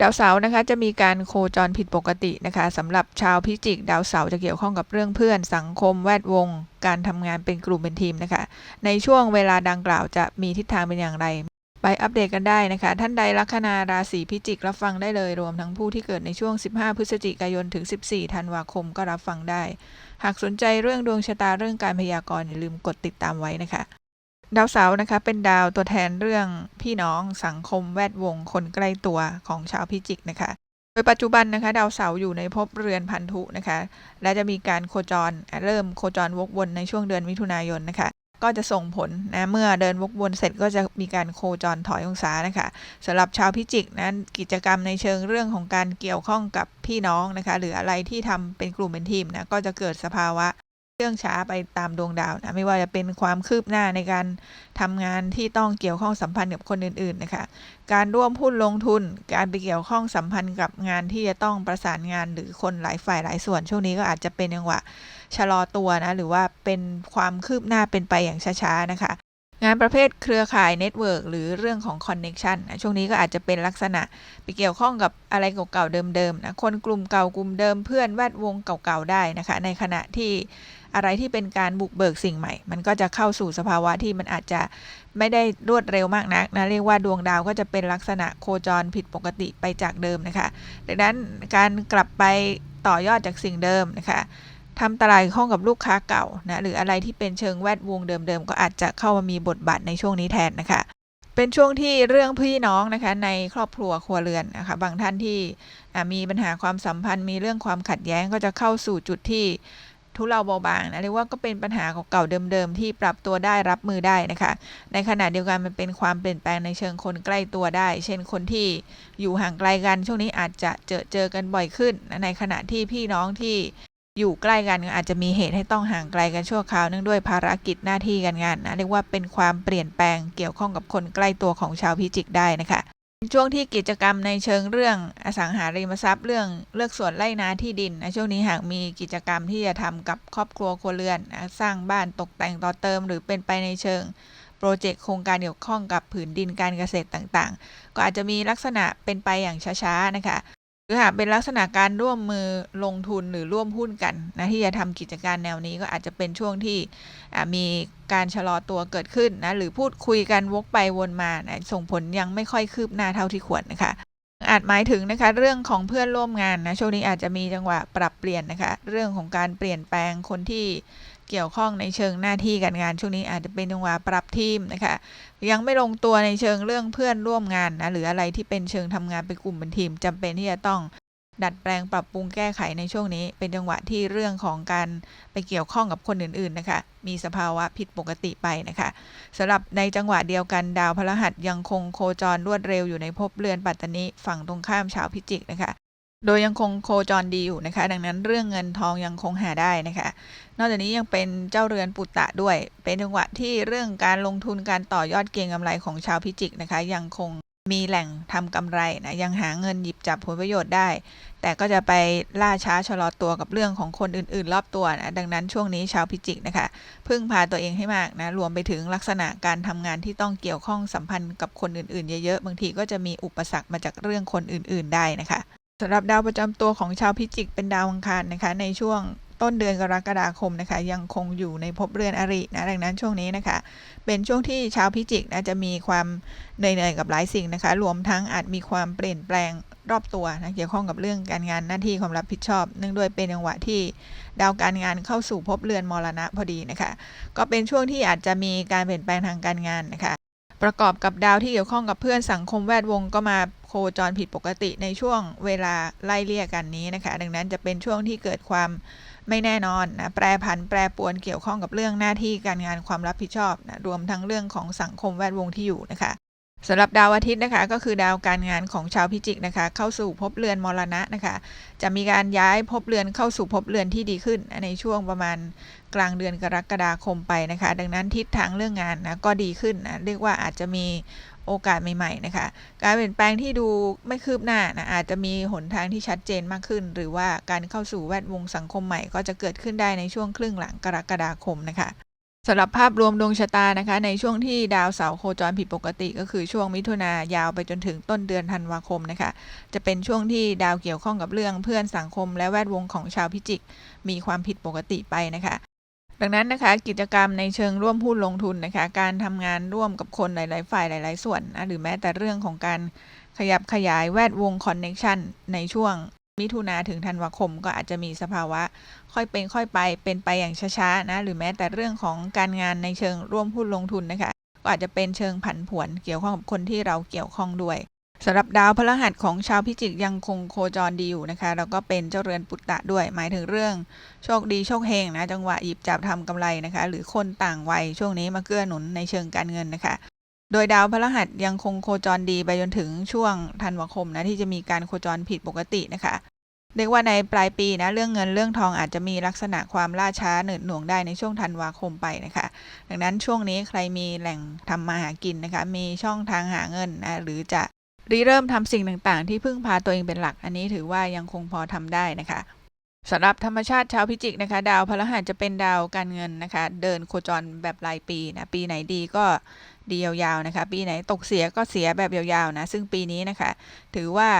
ดาวเสาร์นะคะจะมีการโคจรผิดปกตินะคะสำหรับชาวพิจิก ดาวเสาร์จะเกี่ยวข้องกับเรื่องเพื่อน สังคมแวดวง การทำงานเป็นกลุ่มเป็นทีมนะคะ ในช่วงเวลาดังกล่าวจะมีทิศทางเป็นอย่างไร ไปอัปเดตกันได้นะคะ ท่านใดลัคนาราศีพิจิกรับฟังได้เลยรวมทั้งผู้ที่เกิดในช่วง 15 พฤศจิกายนถึง 14 ธันวาคมก็รับฟังได้ หากสนใจเรื่องดวงชะตาเรื่องการพยากรณ์อย่าลืมกดติดตามไว้นะคะ ดาวเสาร์นะคะเป็นดาวตัวแทนเรื่องพี่น้องสังคมแวดวงคนใกล้ตัวของชาวพิจิกนะคะ โดยปัจจุบันนะคะดาวเสาร์อยู่ในภพเรือนพันธุนะคะ และจะมีการโคจรเริ่มโคจรวกวนในช่วงเดือนมิถุนายนนะคะ ก็จะส่งผลนะเมื่อเดินวกวนเสร็จก็จะมีการโคจรถอยองศานะคะสำหรับชาวพิจิกนั้นกิจกรรมในเชิงเรื่องของการเกี่ยวข้องกับพี่น้องนะคะ หรืออะไรที่ทำเป็นกลุ่มเป็นทีมนะก็จะเกิดสภาวะ เรื่องช้าไปตามดวงดาวนะไม่ว่าจะเป็นความคืบหน้าในการทำงานที่ต้องเกี่ยวข้องสัมพันธ์กับคนอื่นๆนะคะการร่วมหุ้นลงทุน การไปเกี่ยวข้องสัมพันธ์กับงานที่จะต้องประสานงานหรือคนหลายฝ่ายหลายส่วน ช่วงนี้ก็อาจจะเป็นจังหวะชะลอตัวนะหรือว่าเป็นความคืบหน้าเป็นไปอย่างช้าๆนะคะ งานประเภทเครือข่ายเน็ตเวิร์กหรือเรื่องของคอนเน็ชันช่วงนี้ก็อาจจะเป็นลักษณะไปเกี่ยวข้องกับอะไรเก่าๆเดิมๆนะคนกลุ่มเก่ากลุ่มเดิมเพื่อนแวดวงเก่าๆได้นะคะ ในขณะที่อะไรที่เป็นการบุกเบิกสิ่งใหม่ มันก็จะเข้าสู่สภาวะที่มันอาจจะไม่ได้รวดเร็วมากนักนะเรียกว่าดวงดาวก็จะเป็นลักษณะโคจรผิดปกติไปจากเดิมนะคะ ดังนั้นการกลับไปต่อยอดจากสิ่งเดิมนะคะ ทำตลาดข้องกับลูกค้าเก่านะหรืออะไรที่เป็นเชิงแวดวงเดิมๆ ก็อาจจะเข้ามามีบทบาทในช่วงนี้แทนนะคะ เป็นช่วงที่เรื่องพี่น้องนะคะในครอบครัวครัวเรือนนะคะบางท่านที่มีปัญหาความสัมพันธ์ มีเรื่องความขัดแย้งก็จะเข้าสู่จุดที่ทุเลาเบาบางนะเรียกว่าก็เป็นปัญหาเก่าๆเดิมๆที่ปรับตัวได้รับมือได้นะคะ ในขณะเดียวกันมันเป็นความเปลี่ยนแปลงในเชิงคนใกล้ตัวได้ เช่นคนที่อยู่ห่างไกลกันช่วงนี้อาจจะเจอเจอกันบ่อยขึ้น ในขณะที่พี่น้องที่ อยู่ใกล้กันอาจจะมีเหตุให้ต้องห่างไกลกันชั่วคราวเนื่องด้วยภารกิจหน้าที่การงานนะเรียกว่าเป็นความเปลี่ยนแปลงเกี่ยวข้องกับคนใกล้ตัวของชาวพิจิกได้นะคะช่วงที่กิจกรรมในเชิงเรื่องอสังหาริมทรัพย์เรื่องเลือกส่วนไร่นาที่ดินนะช่วงนี้หากมีกิจกรรมที่จะทำกับครอบครัวครัวเรือนนะสร้างบ้านตกแต่งต่อเติม หรือเป็นไปในเชิงโปรเจกต์โครงการเกี่ยวข้องกับผืนดินการเกษตรต่างๆ ก็อาจจะมีลักษณะเป็นไปอย่างช้าๆนะคะ รือหากเป็นลักษณะการร่วมมือลงทุนหรือร่วมหุ้นกันนะที่จะทำกิจการแนวนี้ก็อาจจะเป็นช่วงที่มีการชะลอตัวเกิดขึ้นนะหรือพูดคุยกันวกไปวนมานะส่งผลยังไม่ค่อยคืบหน้าเท่าที่ควรนะคะ อาจหมายถึงนะคะเรื่องของเพื่อนร่วมงานนะช่วงนี้อาจจะมีจังหวะปรับเปลี่ยนนะคะเรื่องของการเปลี่ยนแปลงคนที่ เกี่ยวข้องในเชิงหน้าที่การงานช่วงนี้อาจจะเป็นจังหวะปรับทีมนะคะ ยังไม่ลงตัวในเชิงเรื่องเพื่อนร่วมงานนะหรืออะไรที่เป็นเชิงทำงานเป็นกลุ่มเป็นทีมจำเป็นที่จะต้องดัดแปลงปรับปรุงแก้ไขในช่วงนี้ เป็นจังหวะที่เรื่องของการไปเกี่ยวข้องกับคนอื่นๆนะคะ มีสภาวะผิดปกติไปนะคะสำหรับในจังหวะเดียวกันดาวพฤหัสยังคงโคจรรวดเร็วอยู่ในภพเรือนปัตตานีฝั่งตรงข้ามชาวพิจิกนะคะ โดยยังคงโคจรดีอยู่นะคะ ดังนั้นเรื่องเงินทองยังคงหาได้นะคะ นอกจากนี้ยังเป็นเจ้าเรือนปุตตะด้วย เป็นจังหวะที่เรื่องการลงทุนการต่อยอดเก็งกำไรของชาวพิจิกนะคะ ยังคงมีแหล่งทำกำไรนะยังหาเงินหยิบจับผลประโยชน์ได้ แต่ก็จะไปล่าช้าชะลอตัวกับเรื่องของคนอื่น ๆ รอบตัวนะดังนั้นช่วงนี้ชาวพิจิกนะคะพึ่งพาตัวเองให้มากนะรวมไปถึงลักษณะการทำงานที่ต้องเกี่ยวข้องสัมพันธ์กับคนอื่น ๆ เยอะๆบางทีก็จะมีอุปสรรคมาจากเรื่องคนอื่น ๆ ได้นะคะ สำหรับดาวประจำตัวของชาวพิจิกเป็นดาวอังคารนะคะในช่วงต้นเดือนกรกฎาคมนะคะยังคงอยู่ในภพเรือนอรินะดังนั้นช่วงนี้นะคะ เป็นช่วงที่ชาวพิจิกนะจะมีความเหนื่อยๆกับหลายสิ่งนะคะ รวมทั้งอาจมีความเปลี่ยนแปลงรอบตัวนะเกี่ยวข้องกับเรื่องการงานหน้าที่ความรับผิดชอบ เนื่องด้วยเป็นจังหวะที่ดาวการงานเข้าสู่ภพเรือนมรณะพอดีนะคะ ก็เป็นช่วงที่อาจจะมีการเปลี่ยนแปลงทางการงานนะคะ ประกอบกับดาวที่เกี่ยวข้องกับเพื่อนสังคมแวดวงก็มาโคจรผิดปกติในช่วงเวลาไล่เลี่ยกันนี้นะคะ ดังนั้นจะเป็นช่วงที่เกิดความไม่แน่นอนนะแปรผันแปรปวนเกี่ยวข้องกับเรื่องหน้าที่การงานความรับผิดชอบนะรวมทั้งเรื่องของสังคมแวดวงที่อยู่นะคะ สำหรับดาวอาทิตย์นะคะ ก็คือดาวการงานของชาวพิจิกนะคะ เข้าสู่ภพเรือนมรณะนะคะ จะมีการย้ายภพเรือนเข้าสู่ภพเรือนที่ดีขึ้น ในช่วงประมาณกลางเดือนกรกฎาคมไปนะคะ ดังนั้นทิศทางเรื่องงานนะก็ดีขึ้นนะเรียกว่าอาจจะมีโอกาสใหม่ๆนะคะ การเปลี่ยนแปลงที่ดูไม่คืบหน้านะอาจจะมีหนทางที่ชัดเจนมากขึ้น หรือว่าการเข้าสู่แวดวงสังคมใหม่ ก็จะเกิดขึ้นได้ในช่วงครึ่งหลังกรกฎาคมนะคะ สำหรับภาพรวมดวงชะตานะคะ ในช่วงที่ดาวเสาร์โคจรผิดปกติ ก็คือช่วงมิถุนายาวไปจนถึงต้นเดือนธันวาคมนะคะ จะเป็นช่วงที่ดาวเกี่ยวข้องกับเรื่องเพื่อนสังคมและแวดวงของชาวพิจิก มีความผิดปกติไปนะคะ ดังนั้นนะคะ กิจกรรมในเชิงร่วมหุ้นลงทุนนะคะ การทำงานร่วมกับคนหลาย ๆ ฝ่ายหลาย ๆ ส่วนนะหรือแม้แต่เรื่องของการขยับขยายแวดวงคอนเน็ชันในช่วง มิถุนาถึงธันวาคมก็อาจจะมีสภาวะ ค่อยเป็นค่อยไปเป็นไปอย่างช้าๆนะหรือแม้แต่เรื่องของการงานในเชิงร่วมหุ้นลงทุนนะคะ ก็อาจจะเป็นเชิงผันผวนเกี่ยวข้องกับคนที่เราเกี่ยวข้องด้วยสำหรับดาวพฤหัสของชาวพิจิกยังคงโคจรดีอยู่นะคะแล้วก็เป็นเจ้าเรือนปุตตะด้วย หมายถึงเรื่องโชคดีโชคเฮงนะจังหวะหยิบจับทำกำไรนะคะ หรือคนต่างวัยช่วงนี้มาเกื้อหนุนในเชิงการเงินนะคะ โดยดาวพฤหัสยังคงโคจรดีไปจนถึงช่วงธันวาคมนะที่จะมีการโคจรผิดปกตินะคะ เรียกว่าในปลายปีนะเรื่องเงินเรื่องทองอาจจะมีลักษณะความล่าช้าเหนืดหน่วงได้ในช่วงธันวาคมไปนะคะ ดังนั้นช่วงนี้ใครมีแหล่งทำมาหากินนะคะ มีช่องทางหาเงินนะหรือจะริเริ่มทำสิ่งต่างๆ ที่พึ่งพาตัวเองเป็นหลัก อันนี้ถือว่ายังคงพอทำได้นะคะสำหรับธรรมชาติชาวพิจิกนะคะ ดาวพฤหัสจะเป็นดาวการเงินนะคะ เดินโคจรแบบรายปีนะปีไหนดีก็ ดียาวๆนะคะ ปีไหนตกเสียก็เสียแบบยาวๆนะ ซึ่งปีนี้นะคะ ถือว่า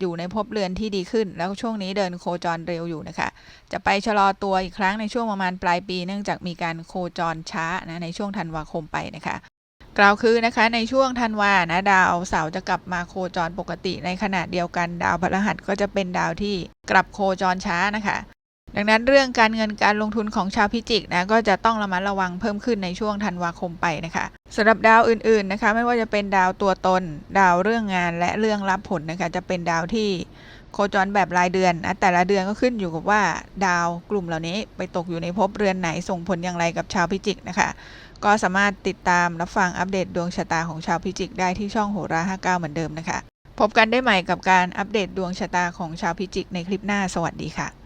อยู่ในภพเรือนที่ดีขึ้น แล้วช่วงนี้เดินโคจรเร็วอยู่นะคะ จะไปชะลอตัวอีกครั้งในช่วงประมาณปลายปี เนื่องจากมีการโคจรช้านะในช่วงธันวาคมไปนะคะกล่าวคือนะคะในช่วงธันวานะดาวเสาร์จะกลับมาโคจรปกติในขณะเดียวกัน ดาวพฤหัสก็จะเป็นดาวที่กลับโคจรช้านะคะ ดังนั้นเรื่องการเงินการลงทุนของชาวพิจิกนะก็จะต้องระมัดระวังเพิ่มขึ้นในช่วงธันวาคมไปนะคะสำหรับดาวอื่นๆนะคะ ไม่ว่าจะเป็นดาวตัวตน ดาวเรื่องงานและเรื่องรับผลนะคะจะเป็นดาวที่โคจรแบบรายเดือนนะแต่ละเดือนก็ขึ้นอยู่กับว่า ดาวกลุ่มเหล่านี้ไปตกอยู่ในภพเรือนไหนส่งผลอย่างไรกับชาวพิจิกนะคะ ก็สามารถติดตามรับฟังอัปเดตดวงชะตาของชาวพิจิกได้ที่ช่องโหรา59 เหมือนเดิมนะคะ พบกันได้ใหม่กับการอัปเดตดวงชะตาของชาวพิจิกในคลิปหน้าสวัสดีค่ะ